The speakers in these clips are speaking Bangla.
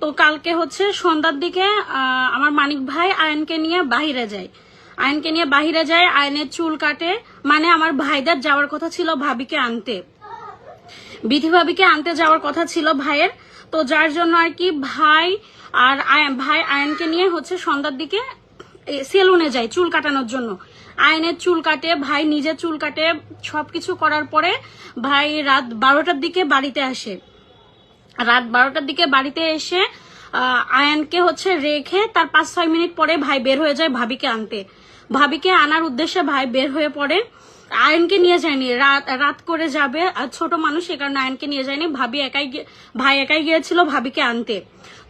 তো কালকে হচ্ছে সন্ধ্যার দিকে আমার মানিক ভাই আয়নকে নিয়ে বাহিরে যায়। আয়নকে নিয়ে বাহিরে যায়, আয়নের চুল কাটে। মানে আমার ভাইদের যাওয়ার কথা ছিল ভাবিকে আনতে। বিধি ভাবিকে আনতে যাওয়ার কথা ছিল ভাইয়ের। তো যার জন্য আর কি ভাই আর ভাই আয়নকে নিয়ে হচ্ছে সন্ধ্যার দিকে সেলুনে যায় চুল কাটানোর জন্য। আয়নের চুল কাটে, ভাই নিজে চুল কাটে, সবকিছু করার পরে ভাই রাত বারোটার দিকে বাড়িতে আসে। রাত বারোটার দিকে বাড়িতে এসে আয়ানকে হচ্ছে রেখে তার পাঁচ ছয় মিনিট পরে ভাই বের হয়ে যায় ভাবিকে আনতে। ভাবিকে আনার উদ্দেশ্যে ভাই বের হয়ে পড়ে। আয়নকে নিয়ে যায়নি। রাত রাত করে যাবে। আর ছোট মানুষ সে কারণে আয়নকে নিয়ে যায়নি। ভাবি একাই ভাই একাই গিয়েছিল ভাবিকে আনতে।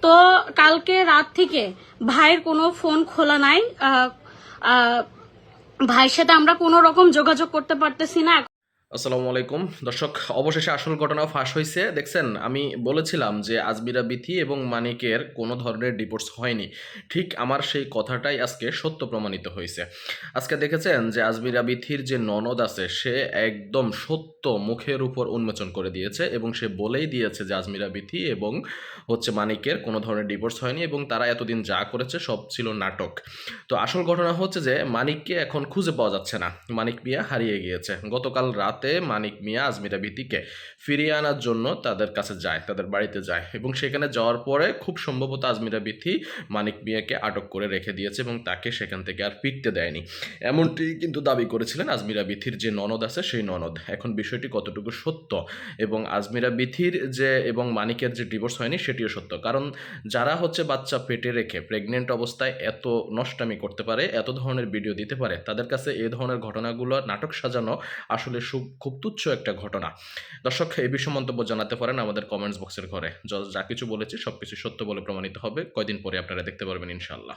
তো কালকে রাত থেকে ভাইয়ের কোনো ফোন খোলা নাই। ভাইয়ের সাথে আমরা কোনো রকম যোগাযোগ করতে পারতেছি না। আসসালামু আলাইকুম। দর্শক, অবশেষে আসল ঘটনা ফাঁস হয়েছে। দেখছেন, আমি বলেছিলাম যে আজমিরা বিথি এবং মানিকের কোনো ধরনের ডিভোর্স হয়নি। ঠিক আমার সেই কথাটাই আজকে সত্য প্রমাণিত হয়েছে। আজকে দেখেছেন যে আজমিরা বিথির যে ননদ আছে, সে একদম সত্য মুখের উপর উন্মোচন করে দিয়েছে এবং সে বলেই দিয়েছে যে আজমিরা বিথি এবং হচ্ছে মানিকের কোনো ধরনের ডিভোর্স হয়নি এবং তারা এতদিন যা করেছে সব ছিল নাটক। তো আসল ঘটনা হচ্ছে যে মানিককে এখন খুঁজে পাওয়া যাচ্ছে না। মানিক মিয়া হারিয়ে গিয়েছে। গতকাল রাতে মানিক মিয়া, আজমিরা বিথিকে ফিরিয়ে আনার জন্য তাদের কাছে যায়, তাদের বাড়িতে যায় এবং সেখানে যাওয়ার পরে খুব সম্ভবত আজমিরা বিথি মানিক মিয়াকে আটক করে রেখে দিয়েছে এবং তাকে সেখান থেকে আর ফিরতে দেয়নি। এমনটি কিন্তু দাবি করেছিলেন আজমিরা বিথির যে ননদ আছে সেই ননদ। এখন বিষয়টি কতটুকু সত্য এবং আজমিরা বিথির যে এবং মানিকের যে ডিভোর্স হয়নি সেটিও সত্য? কারণ যারা হচ্ছে বাচ্চা পেটে রেখে প্রেগনেন্ট অবস্থায় এত নষ্টামি করতে পারে, এত ধরনের ভিডিও দিতে পারে, তাদের কাছে এ ধরনের ঘটনাগুলো, নাটক সাজানো আসলে সু- খুব তুচ্ছ একটা ঘটনা। দর্শক এই বিষয়ে মন্তব্য জানাতে পারেন আমাদের কমেন্টস বক্সের ঘরে। য- কিছু বলেছি সব কিছু সত্য বলে প্রমাণিত হবে। কয়দিন পরে আপনারা দেখতে পারবেন ইনশাল্লাহ